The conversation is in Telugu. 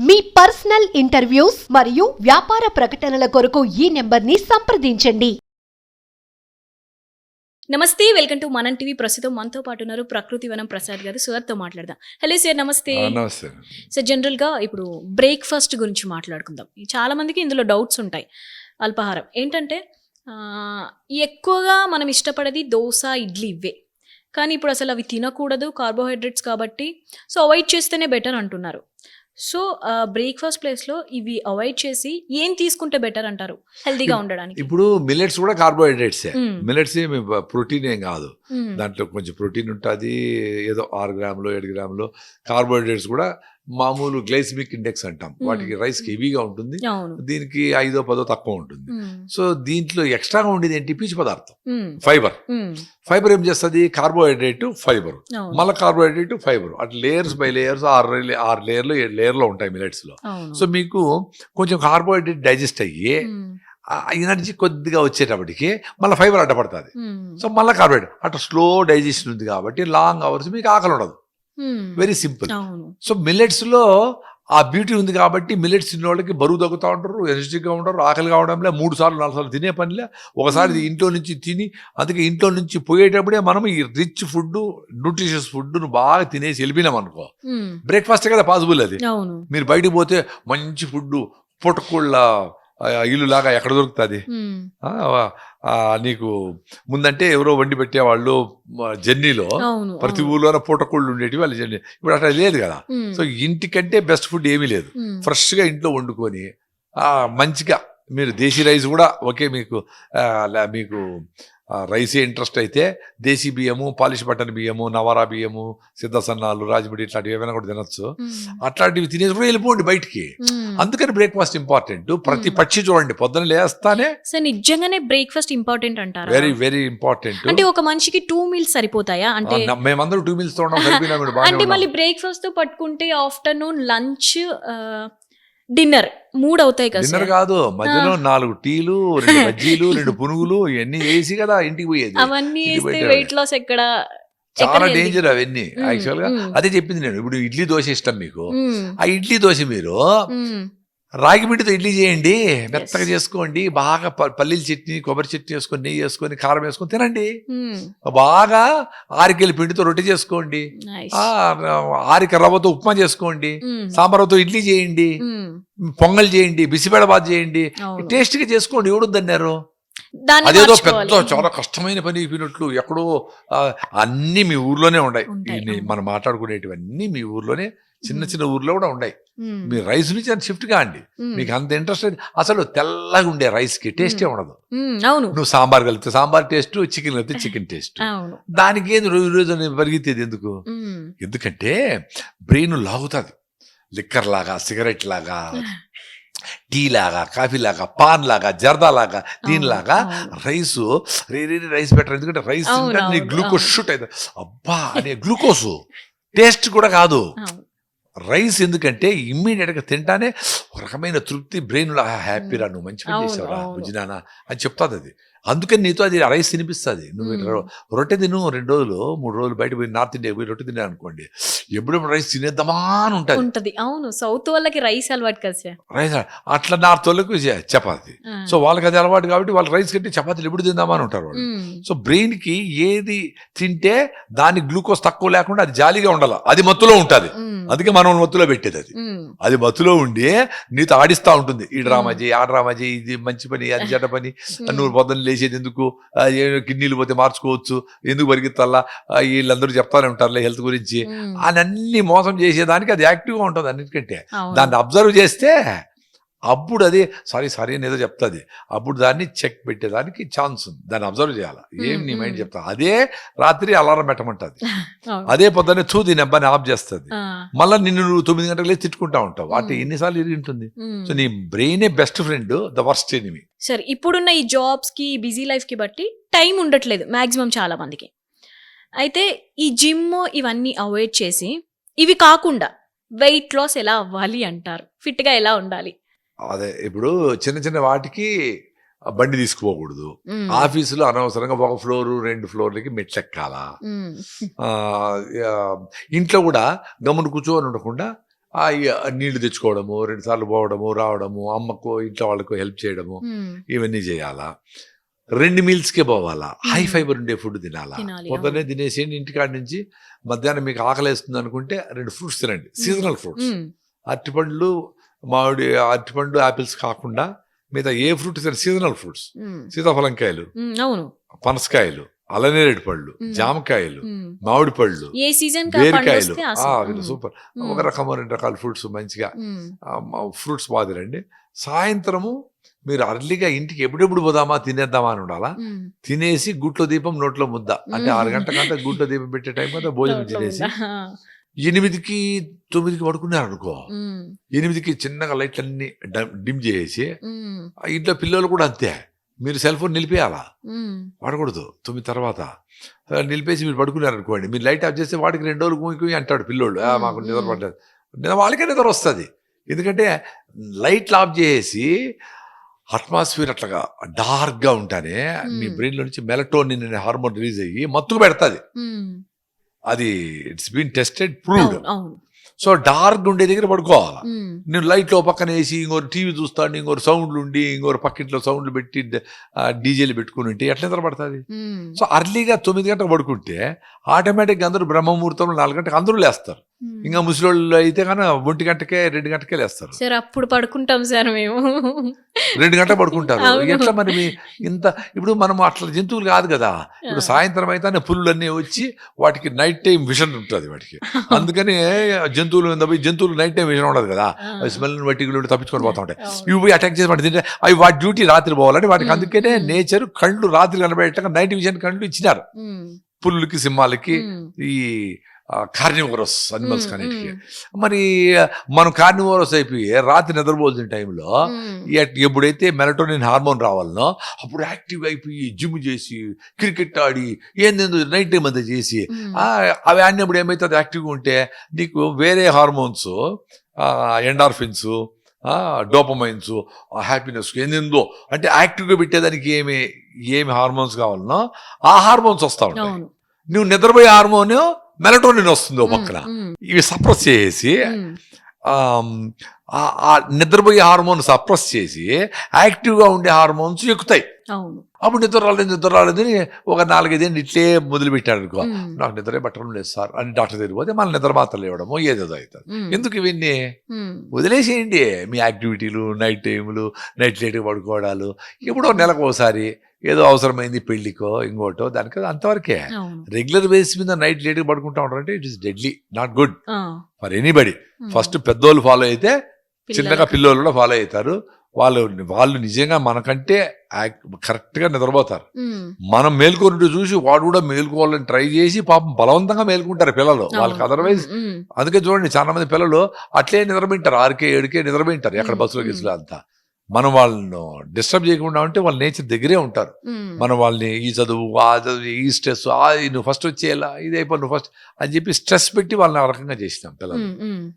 మీ పర్సనల్ ఇంటర్వ్యూస్ మరియు వ్యాపార ప్రకటనల కొరకు ఈ నెంబర్ని సంప్రదించండి. నమస్తే వెల్కమ్ టు మనం టీవీ. ప్రస్తుతం మనతో పాటు ఉన్నారు ప్రకృతి వనం ప్రసాద్ గారు. సార్తో మాట్లాడదాం. హలో సార్ నమస్తే. నమస్తే. సార్ జనరల్గా ఇప్పుడు బ్రేక్ఫాస్ట్ గురించి మాట్లాడుకుందాం. చాలా మందికి ఇందులో డౌట్స్ ఉంటాయి. అల్పాహారం. ఏంటంటే ఆ, ఎక్కువగా మనం ఇష్టపడేది దోశ ఇడ్లీ ఇవే. కానీ ఇప్పుడు అసలు అవి తినకూడదు కార్బోహైడ్రేట్స్ కాబట్టి సో అవాయిడ్ చేస్తేనే బెటర్ అంటున్నారు. సో బ్రేక్ఫాస్ట్ ప్లేస్లో ఇవి అవాయిడ్ చేసి ఏం తీసుకుంటే బెటర్ అంటారు? హెల్తీగా ఉండడానికి. ఇప్పుడు మిల్లెట్స్ కూడా కార్బోహైడ్రేట్స్. మిల్లెట్స్ ప్రోటీన్ ఏం కాదు. దాంట్లో కొంచెం ప్రోటీన్ ఉంటుంది ఏదో ఆరు గ్రాములు ఏడు గ్రాములు. కార్బోహైడ్రేట్స్ కూడా మామూలు గ్లైసిమిక్ ఇండెక్స్ అంటాం. వాటికి రైస్కి హెవీగా ఉంటుంది దీనికి ఐదో పదో తక్కువ ఉంటుంది. సో దీంట్లో ఎక్స్ట్రాగా ఉండేది ఏంటి పీచు పదార్థం. ఫైబర్. ఫైబర్ ఏం చేస్తుంది కార్బోహైడ్రేట్ ఫైబర్. మళ్ళీ కార్బోహైడ్రేట్ ఫైబర్ అట్లా లేయర్స్ బై లేయర్స్ ఆరు లే- ఆరు లేయర్లు ఏడు లేయర్లో ఉంటాయి మిల్లెట్స్లో అవును. సో మీకు కొంచెం కార్బోహైడ్రేట్ డైజెస్ట్ అయ్యి ఎనర్జీ కొద్దిగా వచ్చేటప్పటికి మళ్ళీ ఫైబర్ అడ్డపడుతుంది. సో మళ్ళీ కార్బోహైడ్రేట్ అట్లా స్లో డైజెషన్ ఉంది కాబట్టి లాంగ్ అవర్స్ మీకు ఆకలి ఉండదు. వెరీ సింపుల్ సో మిల్లెట్స్లో ఆ బ్యూటీ ఉంది కాబట్టి మిల్లెట్స్ తిన్న వాళ్ళకి బరువు తగ్గుతూ ఉంటారు ఎనర్జెటిక్గా ఉంటారు ఆకలి కావడంలే మూడు సార్లు నాలుగు సార్లు తినే పనిలే. ఒకసారి Hmm. ఇంట్లో నుంచి తిని అందుకే ఇంట్లో నుంచి పోయేటప్పుడే మనం ఈ రిచ్ ఫుడ్ న్యూట్రిషియస్ ఫుడ్ను బాగా తినేసి వెళ్ళిపోయినాం అనుకో. బ్రేక్ఫాస్ట్ కదా పాసిబుల్ అది. మీరు బయటకు పోతే మంచి ఫుడ్ పుట్టకుళ్ళ ఇల్లు లాగా ఎక్కడ దొరుకుతుంది నీకు ముందంటే ఎవరో వండి పెట్టేవాళ్ళు జర్నీలో ప్రతి. ఊర్లోనే పూటకోళ్ళు ఉండేటివి వాళ్ళ జర్నీ ఇప్పుడు అట్లా లేదు కదా. సో ఇంటికంటే బెస్ట్ ఫుడ్ ఏమీ లేదు. ఫ్రెష్గా ఇంట్లో వండుకొని మంచిగా మీరు దేశీ రైస్ కూడా ఓకే మీకు మీకు రైసే ఇంట్రెస్ట్ అయితే దేశీ బియ్యము పాలిష్ బటన్ బియ్యము నవారా బియ్యము సిద్ధ సన్నాలు రాజముడి ఇట్లాంటివి ఏమైనా కూడా తినొచ్చు. అట్లాంటివి తినేసి కూడా వెళ్ళిపోండి బయటికి. అందుకని బ్రేక్ఫాస్ట్ ఇంపార్టెంట్ ప్రతి. పక్షి చూడండి పొద్దున లేస్తానే సో నిజంగానే బ్రేక్ఫాస్ట్ ఇంపార్టెంట్ అంటారా వెరీ వెరీ ఇంపార్టెంట్ అంటే ఒక మనిషికి టూ మీల్స్ సరిపోతాయా అంటే మేమందరూ టూ మీల్స్ అంటే. మళ్ళీ బ్రేక్ఫాస్ట్తో పట్టుకుంటే ఆఫ్టర్నూన్ లంచ్ డిన్నర్ మూడు అవుతాయి కదా డిన్నర్? కాదు మధ్యలో నాలుగు టీలు రెండు బజ్జీలు రెండు పునుగులు ఇవన్నీ వేసి కదా ఇంటికి పోయేది అవన్నీ వేస్తే. వెయిట్ లాస్ ఎక్కడ చాలా? డేంజర్ అవన్నీ. యాక్చువల్గా. అదే చెప్పింది నేను ఇప్పుడు ఇడ్లీ దోశ ఇష్టం మీకు. ఆ ఇడ్లీ దోశ మీరు. రాగి పిండితో ఇడ్లీ చేయండి. మెత్తగా చేసుకోండి. బాగా పల్లీల చట్నీ కొబ్బరి చట్నీ వేసుకొని నెయ్యి వేసుకొని కారం వేసుకొని తినండి. మ్మ్. బాగా ఆరికెళ్ళి పిండితో రొట్టె చేసుకోండి. ఆరిక రవ్వతో ఉప్మా చేసుకోండి. మ్మ్. సాంబార్తో ఇడ్లీ చేయండి. మ్మ్. పొంగల్ చేయండి. బిసిబెడబాద్ చేయండి. అవును. టేస్ట్గా చేసుకోండి. ఎవడొద్దన్నారు దాన్ని అదేదో. పెద్ద చాలా కష్టమైన పని అయిపోయినట్లు ఎక్కడో అన్ని మీ ఊర్లోనే ఉన్నాయి. మనం మాట్లాడుకునేటివన్నీ మీ ఊర్లోనే చిన్న చిన్న ఊర్లో కూడా ఉన్నాయి. మీ రైస్ నుంచి అది షిఫ్ట్ కాండి. మీకు అంత ఇంట్రెస్ట్ అసలు తెల్లగా ఉండే రైస్కి టేస్టే. ఉండదు. అవును నువ్వు సాంబార్ కలిపితే సాంబార్ టేస్ట్ చికెన్ కలిపితే చికెన్ టేస్ట్ దానికి ఏంది రోజు రోజు నేను పరిగెత్తేది ఎందుకు. ఎందుకంటే బ్రెయిన్ లాగుతుంది లిక్కర్ లాగా సిగరెట్ లాగా టీ లాగా కాఫీ లాగా పాన్ లాగా జర్దా లాగా దీనిలాగా. రైస్ రే రే రైస్ బెటర్ ఎందుకంటే రైస్ అవును, గ్లూకోజ్. షూట్ అవుతుంది అబ్బా అనే గ్లూకోజ్ టేస్ట్ కూడా కాదు. రైస్ ఎందుకంటే ఇమ్మీడియట్గా తింటానే ఒక రకమైన తృప్తి బ్రెయిన్లో హ్యాపీరా నువ్వు మంచి పని చేసావురా. బుజ్జినానా అని చెప్తాది అది అందుకని నీతో అది రైస్ తినిపిస్తుంది. నువ్వు రొట్టె తిను రెండు రోజులు మూడు రోజులు బయట పోయి నార్త్ ఇండియా పోయి రొట్టె తిన్నా అనుకోండి ఎప్పుడెప్పుడు రైస్ తినేద్దామా అని ఉంటుంది. ఉంటది. అవును. సౌత్ వాళ్ళకి రైస్ అలవాటు కదా రైస్ అట్లా నార్త్ వాళ్ళకు చపాతి. సో వాళ్ళకి అది అలవాటు కాబట్టి వాళ్ళు రైస్ కంటే చపాతీలు ఎప్పుడు తిందామా అని ఉంటారు వాళ్ళు. సో బ్రెయిన్కి ఏది తింటే దాని గ్లూకోజ్ తక్కువ లేకుండా అది జాలీగా ఉండాలి. అది మత్తులో ఉంటుంది. అందుకే మనం మత్తులో పెట్టేది అది. అది మత్తులో ఉండి నీతో ఆడిస్తా ఉంటుంది. ఈ డ్రామా చేయి ఆ డ్రామా చేయి ఇది మంచి పని అది చెడ్డ పని నువ్వు పొద్దున్న లేచేది ఎందుకు కిడ్నీలు పోతే మార్చుకోవచ్చు ఎందుకు పరిగెత్తాలా వీళ్ళందరూ చెప్తానే ఉంటారులే హెల్త్ గురించి. అని అన్ని మోసం చేసేదానికి అది యాక్టివ్గా ఉంటుంది అన్నిటికంటే. దాన్ని అబ్జర్వ్ చేస్తే అప్పుడు అది సారీ సారీ అని ఏదో చెప్తుంది. అప్పుడు దాన్ని చెక్ పెట్టేదానికి ఛాన్స్ ఉంది. దాన్ని అబ్జర్వ్ చేయాలి? ఏం నీ మైండ్. చెప్తా? అదే రాత్రి అలారం పెట్టమంటుంది. అదే పొద్దున్నే చూ దీని అబ్బాయిని ఆఫ్ చేస్తుంది. మళ్ళీ నిన్ను నువ్వు తొమ్మిది గంటలకు లేచి తిట్టుకుంటా ఉంటావు. వాటి. ఎన్నిసార్లు ఇరిగి ఉంటుంది. సో నీ బ్రెయినే best friend the worst enemy. సరే ఇప్పుడున్న ఈ జాబ్స్కి బిజీ లైఫ్కి బట్టి టైం ఉండట్లేదు మాక్సిమం చాలా మందికి. అయితే ఈ జిమ్ ఇవన్నీ అవాయిడ్ చేసి ఇవి కాకుండా వెయిట్ లాస్ ఎలా అవ్వాలి అంటారు? ఫిట్గా ఎలా ఉండాలి? అదే ఇప్పుడు చిన్న చిన్న వాటికి బండి తీసుకుపోకూడదు. ఆఫీసులో అనవసరంగా ఒక ఫ్లోర్ రెండు ఫ్లోర్లకి మెట్లెక్కాలా. ఇంట్లో కూడా గమ్మున కూర్చొని ఉండకుండా నీళ్ళు తెచ్చుకోవడము రెండు సార్లు పోవడము రావడము అమ్మకు ఇంట్లో వాళ్ళకు హెల్ప్ చేయడము ఇవన్నీ చేయాలా. రెండు మీల్స్కే పోవాలా. హై. ఫైబర్ ఉండే ఫుడ్ తినాలా. పొద్దున్నే తినేసేయండి ఇంటికాడ నుంచి మధ్యాహ్నం మీకు ఆకలేస్తుంది అనుకుంటే రెండు ఫ్రూట్స్ తినండి. Seasonal fruits. అరటిపండ్లు మామిడి అరటిపండు ఆపిల్స్ కాకుండా మిగతా ఏ ఫ్రూట్స్ సీజనల్ ఫ్రూట్స్. సీతాఫలంకాయలు అవును. పనసకాయలు అలనేరేడు పళ్ళు. జామకాయలు. మామిడి పళ్ళు బీరకాయలు సూపర్. ఒక రకమైన రెండు రకాల ఫ్రూట్స్ మంచిగా ఫ్రూట్స్ తినండి. సాయంత్రము మీరు అర్లీగా ఇంటికి ఎప్పుడెప్పుడు పోదామా తినేద్దామా అని ఉండాలా. తినేసి గుట్లో దీపం నోట్లో ముద్ద. అంటే. ఆరు గంటకంటే గుట్లో దీపం పెట్టే టైం కదా భోజనం తినేసి? ఎనిమిదికి తొమ్మిదికి పడుకున్నారు అనుకో ఎనిమిదికి చిన్నగా లైట్లన్నీ డిమ్ చేసి ఇంట్లో పిల్లలు కూడా అంతే. మీరు సెల్ ఫోన్ నిలిపేయాలా? ఉమ్, వాడకూడదు తొమ్మిది తర్వాత. నిలిపేసి మీరు పడుకున్నారు అనుకోండి మీరు లైట్ ఆఫ్ చేస్తే వాడికి రెండు రోజులు కూయి అంటాడు పిల్లోడు. "ఆ, మాకు నిద్ర. పడలేదు వాళ్ళకే నిద్ర వస్తుంది. ఎందుకంటే లైట్లు ఆఫ్ చేసి అట్మాస్ఫియర్ అట్లాగా డార్క్గా ఉంటానే మీ. బ్రెయిన్లో నుంచి మెలటోనిన్ అనే హార్మోన్ రిలీజ్ అయ్యి మత్తుకు పెడతాది. అది it's been tested proved so dark ఉండే దగ్గర పడుకోవాలి? ఉమ్, నేను లైట్లో పక్కన వేసి ఇంకోరు టీవీ చూస్తాను ఇంకోరు సౌండ్లు ఉండి ఇంకోరు పక్కింట్లో సౌండ్లు పెట్టి డీజేలు పెట్టుకుని ఉంటే ఎట్లా నిద్ర పడుతుంది? ఉమ్, సో అర్లీగా తొమ్మిది గంటలకు పడుకుంటే ఆటోమేటిక్గా అందరూ బ్రహ్మముహూర్తంలో నాలుగు గంటలకు అందరూ లేస్తారు. ఇంకా ముసలోళ్ళు అయితే కానీ ఒంటి గంటకే రెండు గంటకే లేస్తారు. సార్ అప్పుడు పడుకుంటాం సార్ మేము. రెండు గంటలు పడుకుంటారు. ఎట్లా మరి ఇంత ఇప్పుడు మనం అట్లా జంతువులు కాదు కదా. ఇప్పుడు సాయంత్రం అయితే పులులన్నీ వచ్చి వాటికి నైట్ టైం విషన్ ఉంటుంది వాటికి. అందుకని జంతువులు పోయి జంతువులు నైట్ టైం విషన్ ఉండదు కదా. స్మెల్ బట్టి తప్పించుకొని పోతా ఉంటాయి. ఇవి పోయి అటాక్ చేసి వాటి తింటే అవి వాటి డ్యూటీ రాత్రి పోవాలని వాటికి. అందుకనే. నేచర్ కళ్ళు రాత్రి కనబడేట్టుగా నైట్ విజన్ కళ్ళు ఇచ్చినారు. ఉమ్, పుల్లులకి సింహాలకి ఈ కార్నివరస్ అనిమల్స్ కన్నిటికి మరి మనం కార్నివరస్ అయిపోయి రాత్రి నిద్రపోల్సిన టైంలో ఎప్పుడైతే మెలటోనిన్ హార్మోన్ రావాలనో అప్పుడు యాక్టివ్ అయిపోయి జిమ్ చేసి క్రికెట్ ఆడి ఏందేందో నైట్ టైం అంతా చేసి అవి ఆడినప్పుడు ఏమవుతుంది యాక్టివ్గా ఉంటే నీకు వేరే హార్మోన్స్ ఎండార్ఫిన్స్ డోపమైన్స్ హ్యాపీనెస్ ఏందేందో అంటే యాక్టివ్గా పెట్టేదానికి ఏమి ఏమి హార్మోన్స్ కావాలనో ఆ హార్మోన్స్ వస్తా ఉంటాయి. నువ్వు నిద్రపోయే హార్మోన్ మెలటోనిన్ వస్తుంది ఓ పక్కన. ఇవి సప్రెస్ చేసి నిద్రపోయే హార్మోన్ సప్రెస్ చేసి యాక్టివ్గా ఉండే హార్మోన్స్ ఎక్కుతాయి. అప్పుడు నిద్ర రాలేదు నిద్ర రాలేదని ఒక నాలుగైదేళ్ళు ఇట్లే మొదలు పెట్టాడు అనుకో నాకు నిద్రే పట్టడం లేదు సార్ అని డాక్టర్ దగ్గరికి పోతే మళ్ళీ నిద్ర మాత్రలు ఇవ్వడము ఏదేదో అవుతుంది. ఎందుకు ఇవన్నీ? వదిలేసేయండి. మీ యాక్టివిటీలు నైట్ టైములు నైట్ లేట్గా పడుకోవడాలు ఎప్పుడో నెలకు ఒకసారి ఏదో అవసరమైంది పెళ్ళికో ఇంకోటో దానికి అంతవరకే. రెగ్యులర్ బేసిస్ మీద నైట్ లేట్గా పడుకుంటా ఉంటారంటే it is deadly not good for anybody first పెద్దోళ్ళు ఫాలో అయితే చిన్నగా. పిల్లోళ్ళు కూడా ఫాలో అవుతారు. వాళ్ళు వాళ్ళు నిజంగా మనకంటే కరెక్ట్గా నిద్రపోతారు. ఉమ్, మనం మేల్కొనిట్టు చూసి వాడు కూడా మేల్కోవాలని ట్రై చేసి పాపం బలవంతంగా మేల్కుంటారు పిల్లలు. వాళ్ళకి. అదర్వైజ్ ఉమ్, అందుకే చూడండి చాలా మంది పిల్లలు అట్లే నిద్రపోయింటారు. ఆరుకే ఏడుకే నిద్రపోయింటారు. ఎక్కడ మ్మ్. బస్సులో గీసులో అంతా. మనం వాళ్ళను డిస్టర్బ్ చేయకుండా ఉంటే వాళ్ళ నేచర్ దగ్గరే ఉంటారు. ఉమ్, మనం వాళ్ళని ఈ చదువు ఆ చదువు ఈ స్ట్రెస్ ఆ నువ్వు ఫస్ట్ వచ్చేయాలా? ఇది అయిపో నువ్వు ఫస్ట్ అని చెప్పి స్ట్రెస్ పెట్టి వాళ్ళని ఆ రకంగా చేసినాం పిల్లలు.